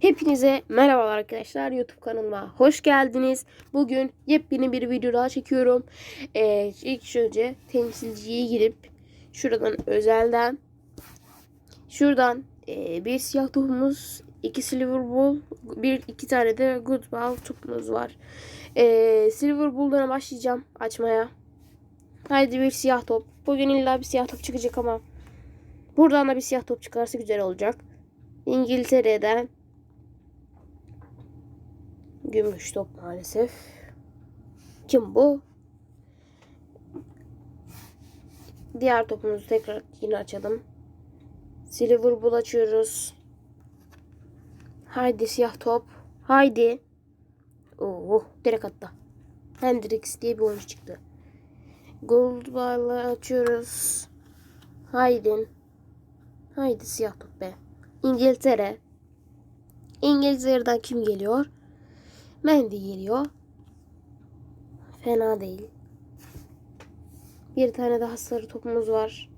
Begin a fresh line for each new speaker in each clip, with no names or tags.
Hepinize merhabalar arkadaşlar YouTube kanalıma hoş geldiniz. Bugün yepyeni bir video daha çekiyorum. Ee, ilk önce temsilciye girip şuradan özelden şuradan e, bir siyah topumuz, iki silver ball, bir iki tane de good ball topumuz var. Ee, silver ball'dan başlayacağım açmaya. Haydi bir siyah top. Bugün illa bir siyah top çıkacak ama buradan da bir siyah top çıkarsa güzel olacak. İngiltere'den Gümüş top maalesef. Kim bu? Diğer topumuzu tekrar yine açalım. Silver bull açıyoruz. Haydi siyah top. Haydi. Oo, direkt attı. Hendrix diye bir oyuncu çıktı. Gold bar'la açıyoruz. Haydi. Haydi siyah top be. İngiltere. İngiltere'den kim geliyor? Mendy geliyor. Fena değil. Bir tane daha sarı topumuz var.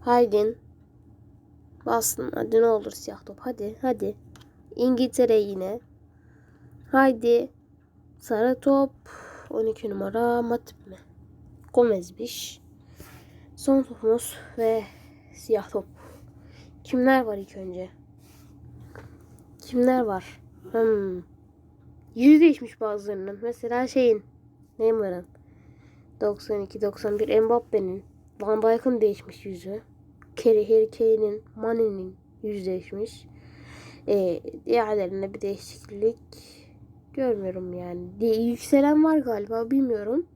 Haydin. Bastın. Hadi ne olur siyah top. Hadi hadi. İngiltere yine. Haydi. Sarı top. 12 numara Matip mi? Gomez'miş. Son topumuz ve siyah top. Kimler var ilk önce? Kimler var? Hmm. Yüzü değişmiş bazılarının. Mesela şeyin Neymar'ın 92 91 Mbappe'nin Van Dijk'ın değişmiş yüzü. Kerry Harry Kane'in Mane'nin yüzü değişmiş. Ee, diğerlerinde bir değişiklik görmüyorum yani. Diye yükselen var galiba bilmiyorum.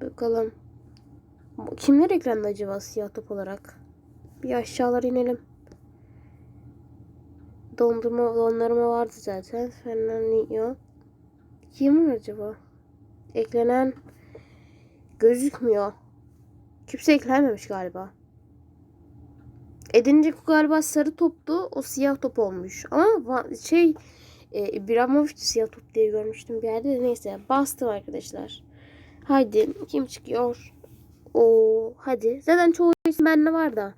Bakalım. Kimler ekranda acaba siyah top olarak? Bir aşağılara inelim. Dondurma dondurma vardı zaten. Fernandinho. Kim acaba? Eklenen gözükmüyor. Kimse eklenmemiş galiba. Edince galiba sarı toptu. O siyah top olmuş. Ama şey e, İbrahimovic siyah top diye görmüştüm bir yerde. de Neyse bastım arkadaşlar. Haydi kim çıkıyor? O hadi. Zaten çoğu isim bende var da.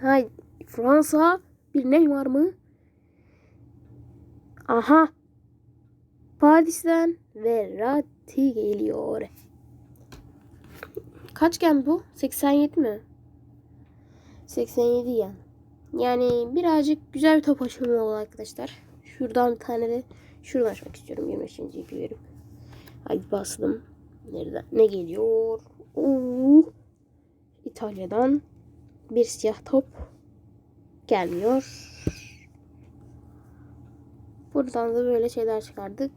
Haydi. Fransa bir Neymar mı? Aha. Paris'ten Verratti geliyor. Kaç gen bu? 87 mi? 87 gen. Yani birazcık güzel bir top açılımı oldu arkadaşlar. Şuradan bir tane de şuradan açmak istiyorum. 25. ipi verip. Haydi bastım. Nereden? Ne geliyor? Oo. İtalya'dan bir siyah top gelmiyor. Buradan da böyle şeyler çıkardık.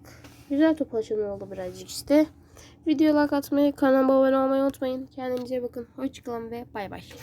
Güzel top açılımı oldu birazcık işte. Video like atmayı, kanalıma abone olmayı unutmayın. Kendinize bakın. Hoşçakalın ve bay bay.